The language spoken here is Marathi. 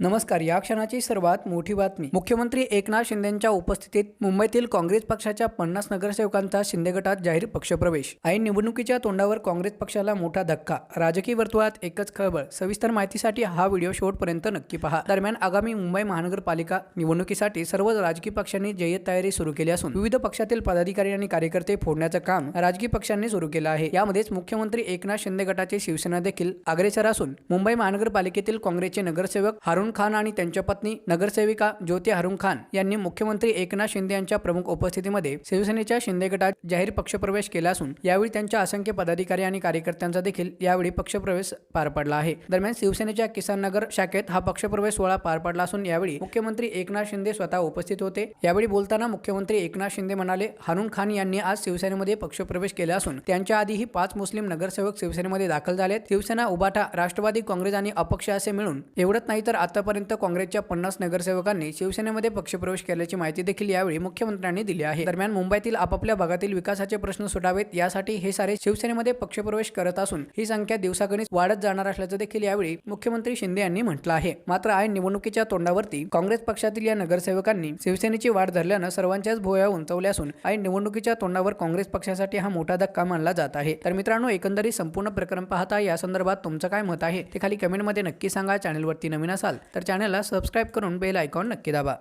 नमस्कार या क्षणाची सर्वात मोठी बातमी. मुख्यमंत्री एकनाथ शिंदेंच्या उपस्थितीत मुंबईतील काँग्रेस पक्षाच्या पन्नास नगरसेवकांचा शिंदे गटात जाहीर पक्षप्रवेश. ऐन निवडणुकीच्या तोंडावर काँग्रेस पक्षाला मोठा धक्का. राजकीय वर्तुळात एकच खळबळ. सविस्तर माहितीसाठी हा व्हिडिओ शेवटपर्यंत नक्की पहा. दरम्यान आगामी मुंबई महानगरपालिका निवडणुकीसाठी सर्व राजकीय पक्षांनी जय्यत तयारी सुरू केली असून विविध पक्षातील पदाधिकारी आणि कार्यकर्ते फोडण्याचं काम राजकीय पक्षांनी सुरू केलं आहे. यामध्येच मुख्यमंत्री एकनाथ शिंदे गटाची शिवसेना देखील अग्रेसर असून मुंबई महानगरपालिकेतील काँग्रेसचे नगरसेवक हारून खान आणि त्यांच्या पत्नी नगरसेविका ज्योती हरुण खान यांनी मुख्यमंत्री एकनाथ शिंदे यांच्या प्रमुख उपस्थितीमध्ये शिवसेनेच्या शिंदे गटात जाहीर पक्षप्रवेश केला असून यावेळी त्यांच्या असंख्य पदाधिकारी आणि कार्यकर्त्यांचा देखील यावेळी पक्षप्रवेश पार पडला आहे. दरम्यान शिवसेनेच्या किसान नगर शाखेत हा पक्षप्रवेश सोहळा पार पडला असून यावेळी मुख्यमंत्री एकनाथ शिंदे स्वतः उपस्थित होते. यावेळी बोलताना मुख्यमंत्री एकनाथ शिंदे म्हणाले हारून खान यांनी आज शिवसेनेमध्ये पक्षप्रवेश केला असून त्यांच्या आधीही पाच मुस्लिम नगरसेवक शिवसेनेमध्ये दाखल झालेत. शिवसेना उबाटा राष्ट्रवादी काँग्रेस आणि अपक्ष असे मिळून एवढंच नाही तर आता आतापर्यंत काँग्रेसच्या पन्नास नगरसेवकांनी शिवसेनेमध्ये पक्षप्रवेश केल्याची माहिती देखील यावेळी मुख्यमंत्र्यांनी दिली आहे. दरम्यान मुंबईतील आपापल्या भागातील विकासाचे प्रश्न सुटावेत यासाठी हे सारे शिवसेनेमध्ये पक्षप्रवेश करत असून ही संख्या दिवसागणिक वाढत जाणार असल्याचं देखील यावेळी मुख्यमंत्री शिंदे यांनी म्हटलं आहे. मात्र ऐन निवडणुकीच्या तोंडावरती काँग्रेस पक्षातील या नगरसेवकांनी शिवसेनेची वाढ धरल्यानं सर्वांच्याच भोया उंचवल्या असून ऐन निवडणुकीच्या तोंडावर काँग्रेस पक्षासाठी हा मोठा धक्का मानला जात आहे. तर मित्रांनो एकंदरीत संपूर्ण प्रकरण पाहता या संदर्भात तुमचं काय मत आहे ते खाली कमेंटमध्ये नक्की सांगा. चॅनलवरती नवीन असाल तर चॅनलला सबस्क्राईब करून बेल आयकॉन नक्की दाबा.